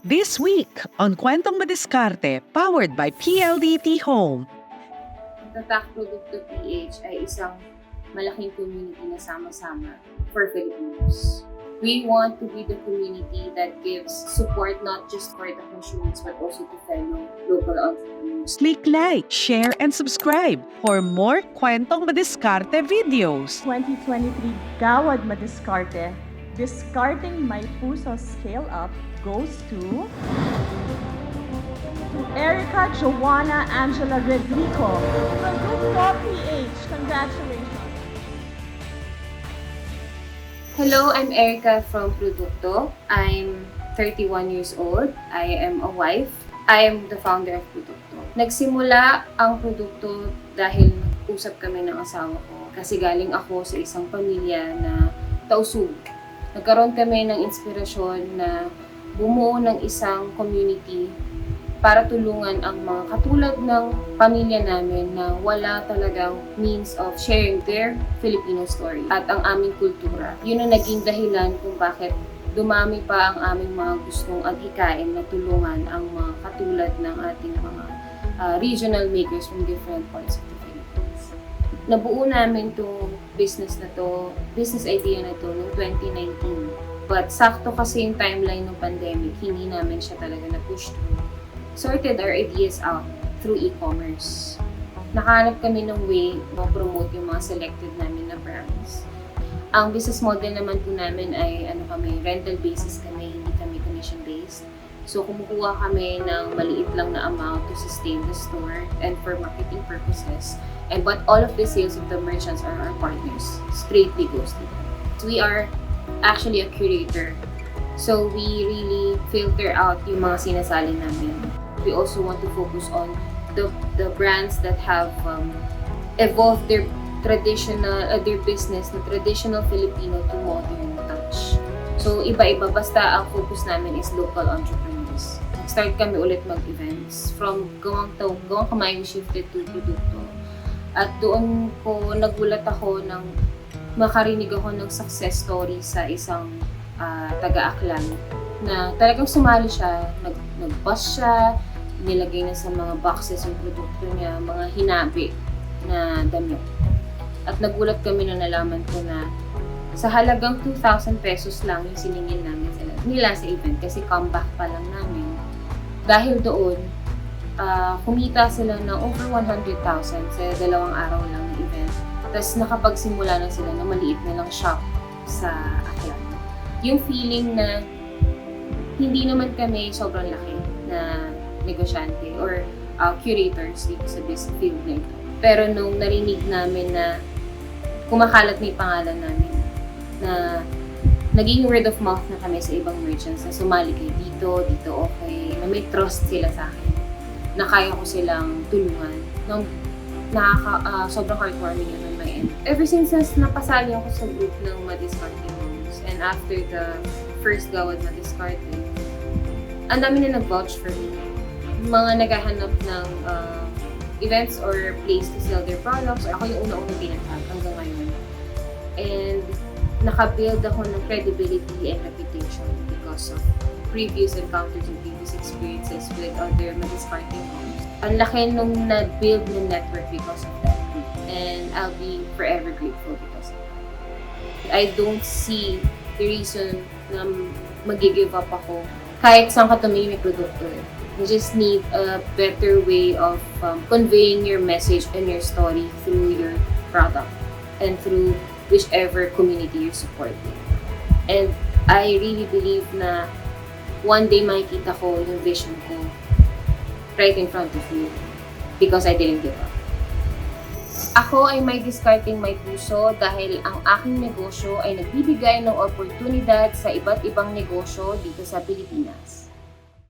This week on Kwentong Madiskarte, powered by PLDT Home. Tatak Produkto PH ay isang malaking community na sama-sama for Filipinos. We want to be the community that gives support not just for the consumers but also to fellow local entrepreneurs. Click like, share, and subscribe for more Kwentong Madiskarte videos. 2023 Gawad Madiskarte, Discarding My Puso Scale Up goes to Erica Joanna Angela Rodrigo Group PH. Congratulations. Hello, I'm Erica from Produkto. I'm 31 years old. I am a wife. I am the founder of Produkto. Nagsimula ang Produkto dahil usap kami ng asawa ko kasi galing ako sa isang pamilya na tausug. Nagkaroon kami ng inspirasyon na bumuo ng isang community para tulungan ang mga katulad ng pamilya namin na wala talagang means of sharing their Filipino story at ang aming kultura. Yun ang naging dahilan kung bakit dumami pa ang aming mga gustong adhikain na tulungan ang mga katulad ng ating mga uh, regional makers from different parts of the. Nabuo namin itong business na to, business idea na to noong 2019. But sakto kasi yung timeline ng pandemic, hindi namin siya talaga na-push through sorted our ideas out through e-commerce. Nakahanap kami ng way ma-promote yung mga selected namin na brands. Ang business model naman po namin ay ano kami, rental basis kami, hindi kami commission based. So kumukuha kami ng maliit lang na amount to sustain the store and for marketing purposes. And but all of the sales of the merchants are our partners. Straightly goes to them. We are actually a curator. So we really filter out yung mga sinasali namin we also want to focus on the the brands that have um, evolved their traditional uh, their business na traditional Filipino to modern touch. So iba-iba basta ang focus namin is local entrepreneurs. Start kami ulit mag-events from gawang taw gawang kamay shifted to produkto. At doon ko nagulat ako ng makarinig ako ng success story sa isang uh, taga-aklan na talagang sumali siya, nag, nag-bus siya, nilagay na sa mga boxes yung produkto niya, mga hinabi na damit. At nagulat kami na nalaman ko na sa halagang 2,000 pesos lang yung siningil namin sila, nila sa event kasi comeback pa lang namin. Dahil doon, uh, kumita sila ng over 100,000 sa dalawang araw lang ng event. Tapos nakapagsimula na sila na maliit na lang shop sa Aklan. Yung feeling na hindi naman kami sobrang laki na negosyante or uh, curators dito sa business field na ito. Pero nung narinig namin na kumakalat na yung pangalan namin, na naging word of mouth na kami sa ibang merchants na sumali kayo dito, dito okay, na may trust sila sa akin, na kaya ko silang tulungan. Nung nakaka, uh, sobrang heartwarming yun on my end. Ever since nas napasali ako sa group ng Madiscarte Homes, and after the first gawad Madiscarte, ang dami na nag-vouch for me. Mga naghahanap ng uh, events or place to sell their products. Ako yung una-una pinatag hanggang ngayon. And nakabuild ako ng credibility and reputation because of previous encounters and previous experiences with other Madiscarting homes. Ang laki nung na-build ng network because of that. And I'll be forever grateful because of that. I don't see the reason na mag-give up ako kahit saan ka tumingin may produkto eh. You just need a better way of um, conveying your message and your story through your product and through whichever community you're supporting. And I really believe na one day makikita ko yung vision ko right in front of you because I didn't give up. Ako ay may discarding may puso dahil ang aking negosyo ay nagbibigay ng oportunidad sa iba't ibang negosyo dito sa Pilipinas.